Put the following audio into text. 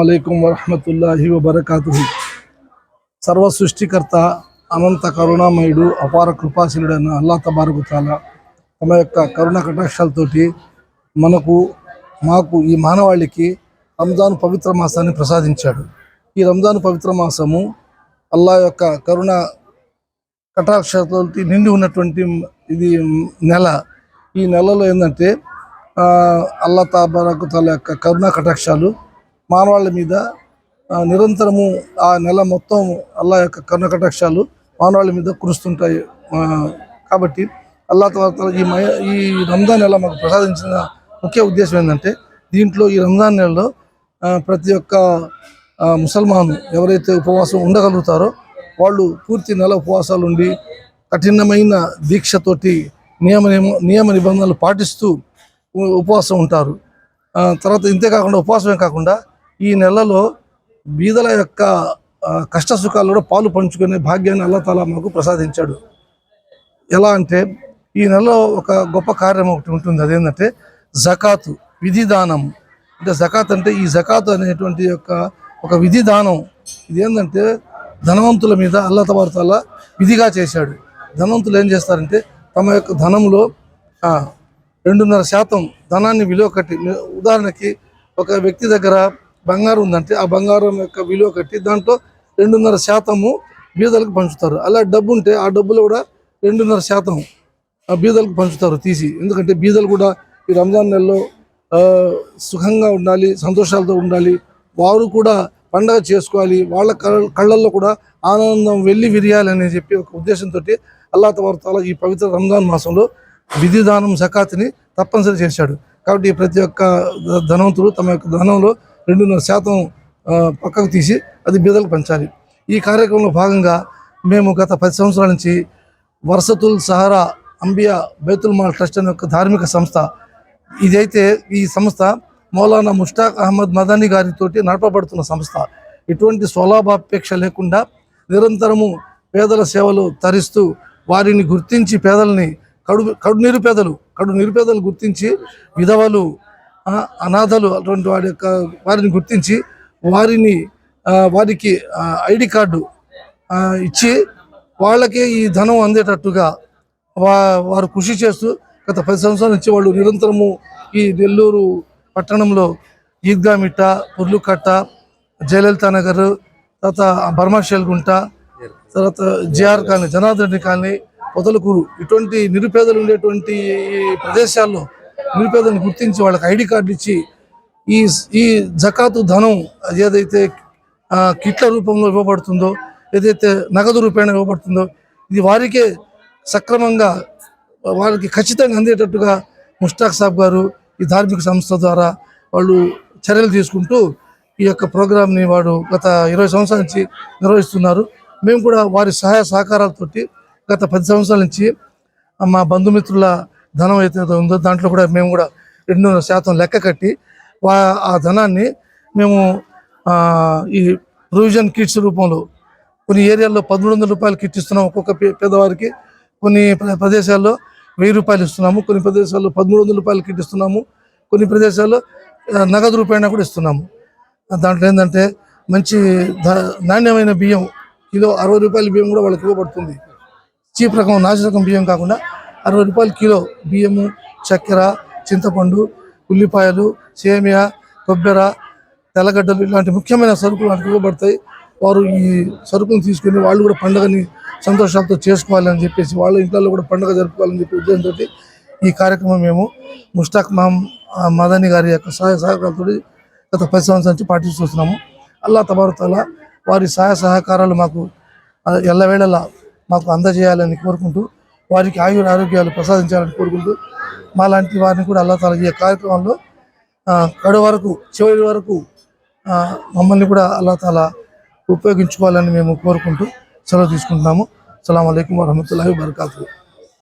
అలైకుం వరహమతుల్లాహి వబర్కాతు సర్వ సృష్టికర్త అనంత కరుణామయుడు అపార కృపాశీలుడైన అల్లా తబారకు తమ యొక్క కరుణ కటాక్షాలతోటి మనకు మాకు ఈ మానవాళికి రంజాన్ పవిత్ర మాసాన్ని ప్రసాదించాడు. ఈ రంజాన్ పవిత్ర మాసము అల్లా యొక్క కరుణ కటాక్షతో నిండి ఉన్నటువంటి ఇది నెల. ఈ నెలలో ఏంటంటే అల్లా తాబారకుతాల యొక్క కరుణ కటాక్షాలు మానవాళ్ళ మీద నిరంతరము ఆ నెల మొత్తం అల్లా యొక్క కరుణ కటాక్షాలు మానవాళ్ళ మీద కురుస్తుంటాయి. కాబట్టి అల్లా తర్వాత ఈ మయ ఈ రంజాన్ నెల మాకు ప్రసాదించిన ముఖ్య ఉద్దేశం ఏంటంటే దీంట్లో ఈ రంజాన్ నెలలో ప్రతి ఒక్క ముసల్మాన్ ముసల్మాను ఎవరైతే ఉపవాసం ఉండగలుగుతారో వాళ్ళు పూర్తి నెల ఉపవాసాలు ఉండి కఠినమైన దీక్షతోటి నియమ నియమ- నియమ నిబంధనలు పాటిస్తూ ఉపవాసం ఉంటారు. తర్వాత ఇంతే కాకుండా ఉపవాసమే కాకుండా ఈ నెలలో బీదల యొక్క కష్ట సుఖాలలో పాలు పంచుకునే భాగ్యాన్ని అల్లా మాకు ప్రసాదించాడు. ఎలా అంటే ఈ నెలలో ఒక గొప్ప కార్యం ఒకటి ఉంటుంది. అదేంటంటే జకాతు విధిదానం. అంటే జకాత్ అంటే ఈ జకాతు అనేటువంటి యొక్క ఒక విధిదానం. ఇది ఏంటంటే ధనవంతుల మీద అల్లా విధిగా చేశాడు. ధనవంతులు ఏం చేస్తారంటే తమ యొక్క ధనంలో రెండున్నర శాతం ధనాన్ని విలువ కట్టి ఉదాహరణకి ఒక వ్యక్తి దగ్గర బంగారం ఉందంటే ఆ బంగారం యొక్క విలువ కట్టి దాంట్లో రెండున్నర శాతము బీదలకు పంచుతారు. అలా డబ్బు ఉంటే ఆ డబ్బులో కూడా రెండున్నర శాతం ఆ బీదలకు పంచుతారు తీసి. ఎందుకంటే బీదలు కూడా ఈ రంజాన్ నెలలో సుఖంగా ఉండాలి సంతోషాలతో ఉండాలి. వారు కూడా పండగ చేసుకోవాలి. వాళ్ళ కళ్ళ- కళ్ళల్లో కూడా ఆనందం వెళ్ళి విరియాలి అని చెప్పి ఒక ఉద్దేశంతో అల్లా తబారతాల ఈ పవిత్ర రంజాన్ మాసంలో విధిదానం సకాతిని తప్పనిసరి చేశాడు. కాబట్టి ప్రతి ఒక్క ధనవంతుడు తమ యొక్క ధనంలో రెండున్నర శాతం పక్కకు తీసి అది బీదలకు పంచాలి. ఈ కార్యక్రమంలో భాగంగా మేము గత పది సంవత్సరాల నుంచి వర్సతుల్ సహారా అంబియా బైతుల్ మాల్ ట్రస్ట్ అనే ఒక ధార్మిక సంస్థ ఇదైతే ఈ సంస్థ మౌలానా ముష్టాక్ అహ్మద్ మదానీ గారితో నడపబడుతున్న సంస్థ. ఎటువంటి స్వలాభాపేక్ష లేకుండా నిరంతరము పేదల సేవలు తరిస్తూ వారిని గుర్తించి పేదల్ని కడు కడు నిరుపేదలు కడు నిరుపేదలు గుర్తించి విధవలు అనాథలు అటువంటి వారి యొక్క వారిని గుర్తించి వారిని వారికి ఐడి కార్డు ఇచ్చి వాళ్ళకే ఈ ధనం అందేటట్టుగా వా వారు కృషి చేస్తూ గత పది సంవత్సరాల నుంచి వాళ్ళు నిరంతరము ఈ నెల్లూరు పట్టణంలో ఈద్గామిట్ట పుర్లు పుర్లుకట్ట జయలలిత నగర్ తర్వాత బర్మాషేల్ గుంట తర్వాత GR colony Janardhan Reddy colony Podalakuru ఇటువంటి నిరుపేదలు ఉండేటువంటి ప్రదేశాల్లో నిరుపేదలను గుర్తించి వాళ్ళకి ఐడి కార్డు ఇచ్చి ఈ ఈ జకాతు ధనం అది ఏదైతే కిట్ల రూపంలో ఇవ్వబడుతుందో ఏదైతే నగదు రూపేణ ఇవ్వబడుతుందో ఇది వారికే సక్రమంగా వారికి ఖచ్చితంగా అందేటట్టుగా ముష్టాక్ సాబ్ గారు ఈ ధార్మిక సంస్థ ద్వారా వాళ్ళు చర్యలు తీసుకుంటూ ఈ యొక్క ప్రోగ్రామ్ని వాడు గత ఇరవై సంవత్సరాల నుంచి నిర్వహిస్తున్నారు. మేము కూడా వారి సహాయ సహకారాలతోటి గత పది సంవత్సరాల నుంచి మా బంధుమిత్రుల ధనం అయితే ఉందో దాంట్లో కూడా మేము కూడా రెండు శాతం లెక్క కట్టి వా ఆ ధనాన్ని మేము ఈ ప్రొవిజన్ కిట్స్ రూపంలో కొన్ని ఏరియాల్లో పదమూడు వందల రూపాయలు కిట్ ఇస్తున్నాం. ఒక్కొక్క పేదవారికి కొన్ని ప్ర- ప్రదేశాల్లో వెయ్యి రూపాయలు ఇస్తున్నాము. కొన్ని ప్రదేశాల్లో పదమూడు వందల రూపాయలు కిట్ ఇస్తున్నాము. కొన్ని ప్రదేశాల్లో నగదు రూపాయన కూడా ఇస్తున్నాము. దాంట్లో ఏంటంటే మంచి నాణ్యమైన బియ్యం కిలో అరవై రూపాయల బియ్యం కూడా వాళ్ళకి ఇవ్వబడుతుంది. చీప్ రకం నాసి రకం బియ్యం కాకుండా అరవై రూపాయల కిలో బియ్యము చక్కెర చింతపండు ఉల్లిపాయలు సేమియా కొబ్బెర తెల్లగడ్డలు ఇలాంటి ముఖ్యమైన సరుకులు వాటికి ఇవ్వబడతాయి. వారు ఈ సరుకులు తీసుకుని వాళ్ళు కూడా పండుగని సంతోషాలతో చేసుకోవాలని చెప్పేసి వాళ్ళ ఇంట్లో కూడా పండుగ జరుపుకోవాలని చెప్పి ఉద్దేశంతో ఈ కార్యక్రమం మేము ముష్తాక్ మహమ్ మదనీ గారి యొక్క సహాయ సహకారాలతో గత పది సంవత్సరాల నుంచి పాటిస్తున్నాము అల్లా తబారతాల వారి సహాయ సహకారాలు మాకు ఎల్లవేళలా మాకు అందజేయాలని కోరుకుంటూ వారికి ఆయుర ఆరోగ్యాలు ప్రసాదించాలని కోరుకుంటూ మాలాంటి వారిని కూడా అల్లా తాలా ఈ కార్యక్రమంలో ఆ, కడు వరకు చివరి వరకు ఆ, మమ్మల్ని కూడా అల్లా తాలా ఉపయోగించుకోవాలని మేము కోరుకుంటూ సెలవు తీసుకుంటున్నాము. అస్సలం అయికం వరహమూల వబర్కాతు